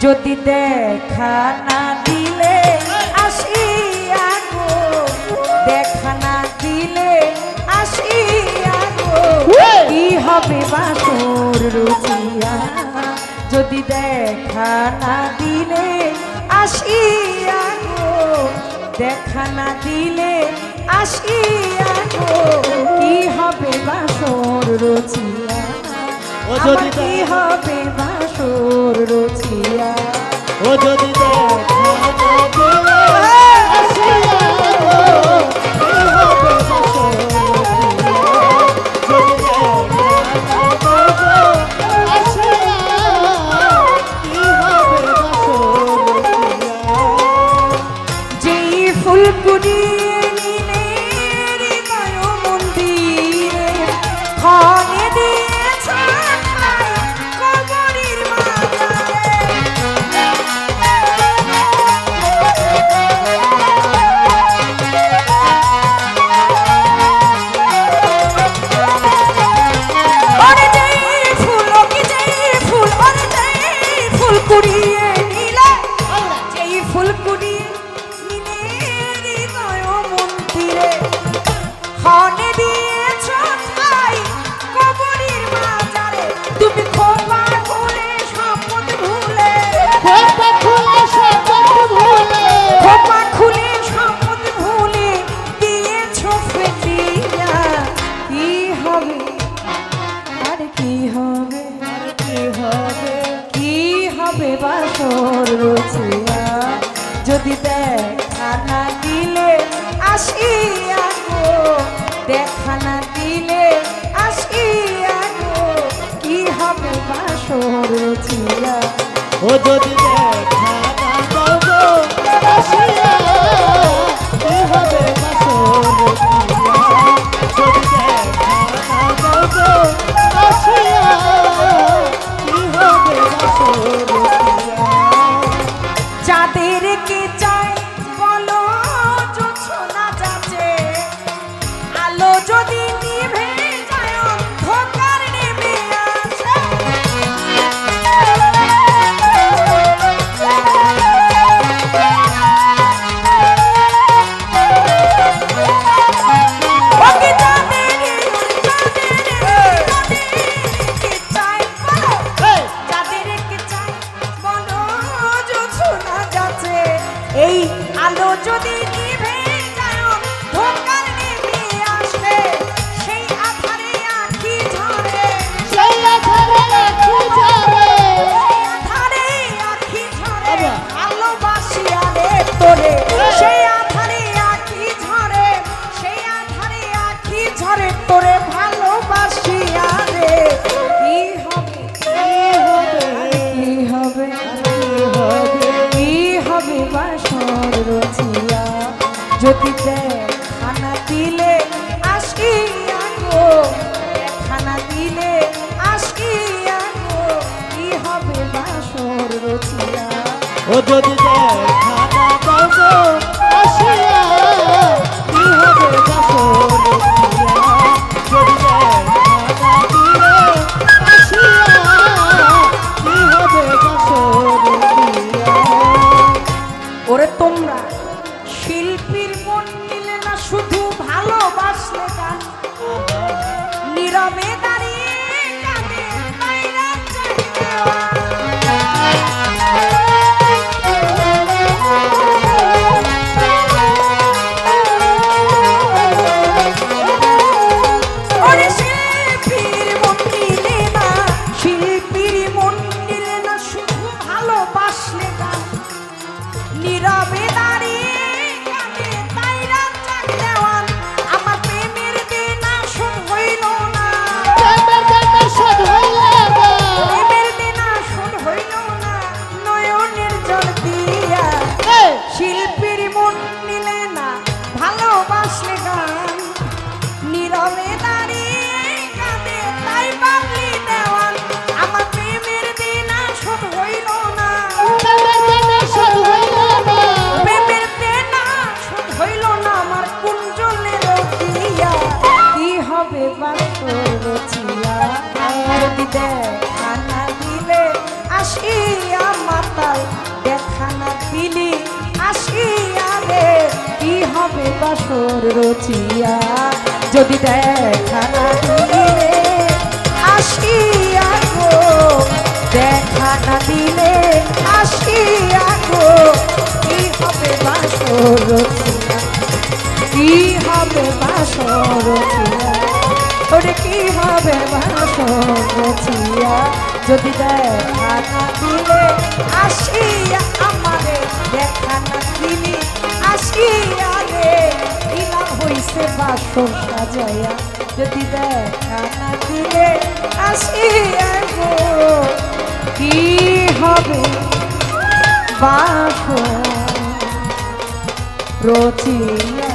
যদি দেখা না দিলে আসি আগো দেখা না দিলে আসি আগো কি হবে বাসর রুচিয়া যদি দেখা না দিলে আসি আগো দেখা না দিলে আসি রচিয়া যদি দেখা না দিলে আসিয়া গো, দেখা না দিলে আসিয়া গো, কি হবে বাসর রচিয়া? ও যদি দেখা যদি Good. निरवेदारी হবে বাঁচিয়া দেখা না দিলে আসিয়া মাতাল, দেখা না দিলি আসিয়া রে কি হবে বাসর রচিয়া? যদি দেখা আসিয়া হবে বাসর যদি দেখা না দিলে আসিয়া আমারে দেখা না দিলি, আসিয়া রে ইলা হইছে বাসর সাজাইয়া, যদি দেখা না দিলে আসিয়া গো, কি হবে বাসর রচিয়া?